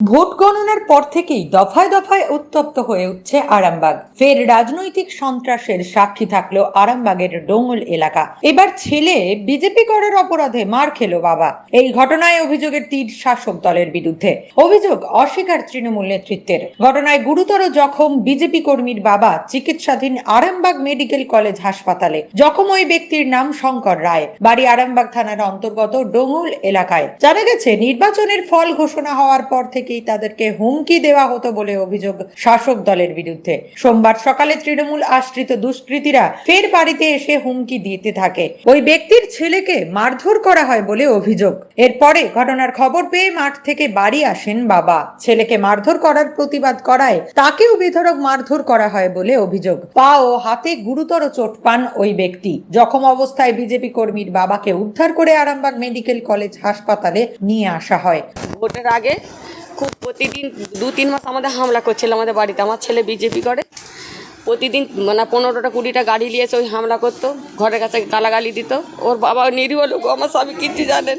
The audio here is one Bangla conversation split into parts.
ভোট গণনার পর থেকেই দফায় দফায় উত্তপ্ত হয়ে উঠছে আরামবাগ। ফের রাজনৈতিক সন্ত্রাসের সাক্ষী থাকল আরামবাগের ডোঙ্গল এলাকা। এবার ছেলে বিজেপি করার অপরাধে মার খেলো বাবা। এই ঘটনায় অভিযোগের তীর শাসক দলের বিরুদ্ধে। অভিযোগ অস্বীকার তৃণমূল নেতৃত্বের। ঘটনায় গুরুতর জখম বিজেপি কর্মীর বাবা চিকিৎসাধীন আরামবাগ মেডিকেল কলেজ হাসপাতালে। জখম ওই ব্যক্তির নাম শঙ্কর রায়। বাড়ি আরামবাগ থানার অন্তর্গত ডোঙ্গল এলাকায়। জানা গেছে, নির্বাচনের ফল ঘোষণা হওয়ার পর থেকেই তাদেরকে হুমকি দেওয়া হতো বলে অভিযোগ শাসক দলের বিরুদ্ধে। সোমবার সকালে তৃণমূল আশ্রিত দুষ্কৃতীরা ফের বাড়িতে এসে হুমকি দিতে থাকে। ওই ব্যক্তির ছেলেকে মারধর করা হয় বলে অভিযোগ। এরপরে ঘটনার খবর পেয়ে মাঠ থেকে বাড়ি আসেন বাবা। ছেলেকে মারধর করার প্রতিবাদ করায় তাকেও বেধড়ক মারধর করা হয় বলে অভিযোগ। পা ও হাতে গুরুতর চোট পান ওই ব্যক্তি। জখম অবস্থায় বিজেপি কর্মীর বাবাকে উদ্ধার করে আরামবাগ মেডিকেল কলেজ হাসপাতালে নিয়ে আসা হয়। ভোটের আগে খুব প্রতিদিন দু, তিন মাস আমাদের হামলা করছিল আমাদের বাড়িতে। আমার ছেলে বিজেপি করে। প্রতিদিন মানে পনেরোটা, কুড়িটা গাড়ি নিয়ে এসে ওই হামলা করতো। ঘরের কাছে গালাগালি দিত। ওর বাবা নিরীহ লোক আমার স্বামী কিচ্ছু জানেন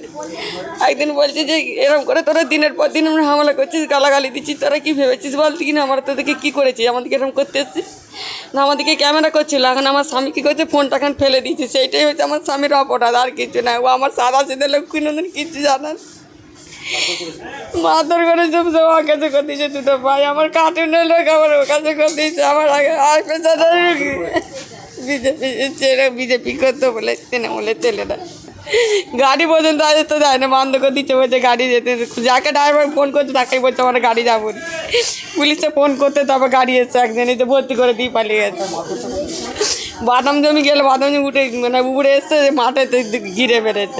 একদিন বলছে যে এরকম করে তোরা দিনের পর দিন আমরা হামলা করছিস, গালাগালি দিচ্ছিস, তোরা কী ভেবেছিস বলতি কিনা আমরা তোদেরকে কী করেছি? আমাদেরকে এরকম করতে এসছিস? না, আমাদেরকে ক্যামেরা করছিল। এখন আমার স্বামী কী করছে? ফোনটা এখন ফেলে দিয়েছে। সেইটাই হচ্ছে আমার স্বামীর অপরাধ, আর কিছু না। ও আমার সাদা সিধে লোক কোনোদিন কিচ্ছু জানেন মাথার করে সব আমার কাছে করে দিয়েছে দুটো ভাই। আমার কার্টুনের লোক আমার ওর কাছে করে দিয়েছে আমার আগে আর পেছনে বিজেপি ছেলে বিজেপি করতো বলে তৃণমূলের ছেলেরা গাড়ি পর্যন্ত আজ তো যায় না, বন্ধ করে দিচ্ছে বলছে গাড়ি যেতে। যাকে ড্রাইভার ফোন করছে তাকেই বলছে, আমার গাড়ি যাব পুলিশে ফোন করতে তারপর গাড়ি এসছে একদিন এসে ভর্তি করে দিয়ে পালিয়ে গেছে। বাদাম জমি গেলে বাদাম জমি উঠে মানে উড়ে এসছে মাঠে ঘিরে বেড়েছে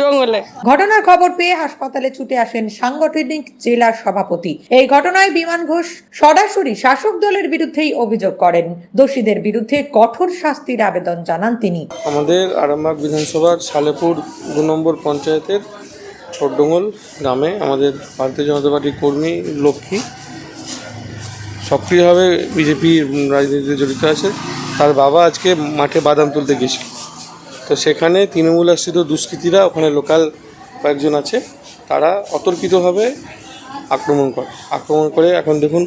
জঙ্গলে। ঘটনার খবর পেয়ে হাসপাতালে ছুটে আসেন সাংগঠনিক জেলা সভাপতি। এই ঘটনায় বিমান ঘোষ সরাসরি শাসক দলের বিরুদ্ধেই অভিযোগ করেন। দোষীদের বিরুদ্ধে কঠোর শাস্তির আবেদন জানান তিনি। আমাদের আরামবাগ বিধানসভার সালেপুর দু নম্বর পঞ্চায়েতের ছোটডোঙ্গল গ্রামে আমাদের ভারতীয় জনতা পার্টির কর্মী লক্ষ্মী সক্রিয়ভাবে বিজেপি রাজনীতিতে জড়িত আছে। তার বাবা আজকে মাঠে বাদাম তুলতে গেছিল তো সেখানে তৃণমূল আশ্রিত দুষ্কৃতীরা, ওখানে লোকাল কয়েকজন আছে, তারা অতর্কিতভাবে আক্রমণ করে। আক্রমণ করে, এখন দেখুন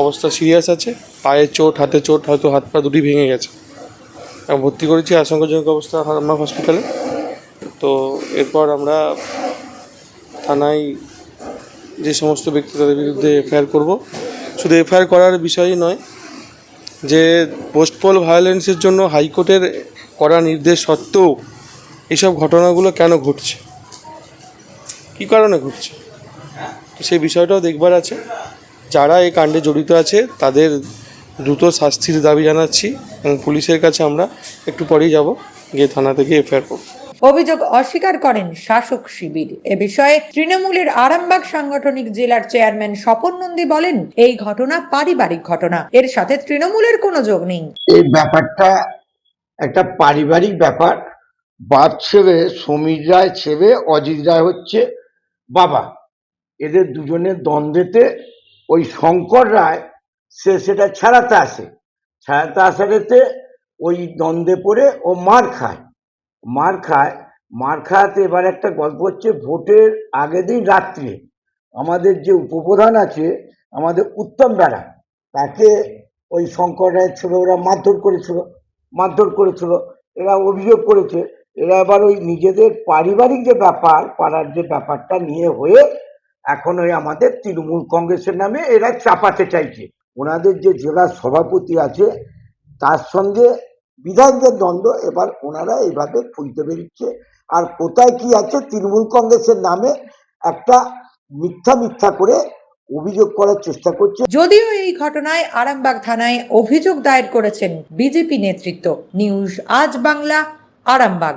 অবস্থা সিরিয়াস আছে পায়ে চোট হাতে চোট, হয়তো হাত পা দুটি ভেঙে গেছে। ভর্তি করেছি, আশঙ্কাজনক অবস্থা আমরা হসপিটালে তো এরপর আমরা থানায় যে সমস্ত ব্যক্তি তাদের বিরুদ্ধে এফআইআর করব। শুধু এফআইআর করার বিষয়ই নয়, যে পোস্টপোল ভায়োলেন্সের জন্য হাইকোর্টের করা নির্দেশ সত্ত্বেও এইসব ঘটনাগুলো কেন ঘটছে? কী কারণে ঘটছে? তো সেই বিষয়টাও দেখবার আছে। যারা এই কাণ্ডে জড়িত আছে তাদের দ্রুত শাস্তির দাবি জানাচ্ছি এবং পুলিশের কাছে আমরা একটু পরেই যাব গিয়ে থানা থেকে এফআইআর করব। অভিযোগ অস্বীকার করেন শাসক শিবির। এ বিষয়ে তৃণমূলের আরামবাগ সাংগঠনিক জেলার চেয়ারম্যান স্বপন নন্দী বলেন এই ঘটনা পারিবারিক ঘটনা। এর সাথে তৃণমূলের কোনো যোগ নেই। এই ব্যাপারটা একটা পারিবারিক ব্যাপার। বাপ ছেলে সমীর রায় ছেলে অজিত রায় হচ্ছে বাবা। এদের দুজনের দ্বন্দ্বেতে ওই শঙ্কর রায়, সে সেটা ছাড়াতে আসে। ছাড়াতে আসাতে ওই দ্বন্দ্বে পড়ে ও মার খায়। মার খায়। মার খাওয়াতে এবার একটা গল্প হচ্ছে ভোটের আগের দিন রাত্রে। আমাদের যে উপপ্রধান আছে, আমাদের উত্তম বেড়া, তাকে ওই শঙ্কর রায়ের ছেলে ওরা মারধর করেছিল। মারধর করেছিল, এরা অভিযোগ করেছে, এরা এবার ওই নিজেদের পারিবারিক যে ব্যাপার, পাড়ার যে ব্যাপারটা নিয়ে হয়ে এখন ওই আমাদের তৃণমূল কংগ্রেসের নামে এরা চাপাতে চাইছে। ওনাদের যে জেলা সভাপতি আছে, তার সঙ্গে বিধায়কদের দ্বন্দ্ব, এবার ওনারা এইভাবে খুলতে বেরিয়েছে। আর কোথায় কি আছে তৃণমূল কংগ্রেসের নামে একটা মিথ্যা মিথ্যা করে অভিযোগ করার চেষ্টা করছে। যদিও এই ঘটনায় আরামবাগ থানায় অভিযোগ দায়ের করেছেন বিজেপি নেতৃত্ব। নিউজ আজ বাংলা, আরামবাগ।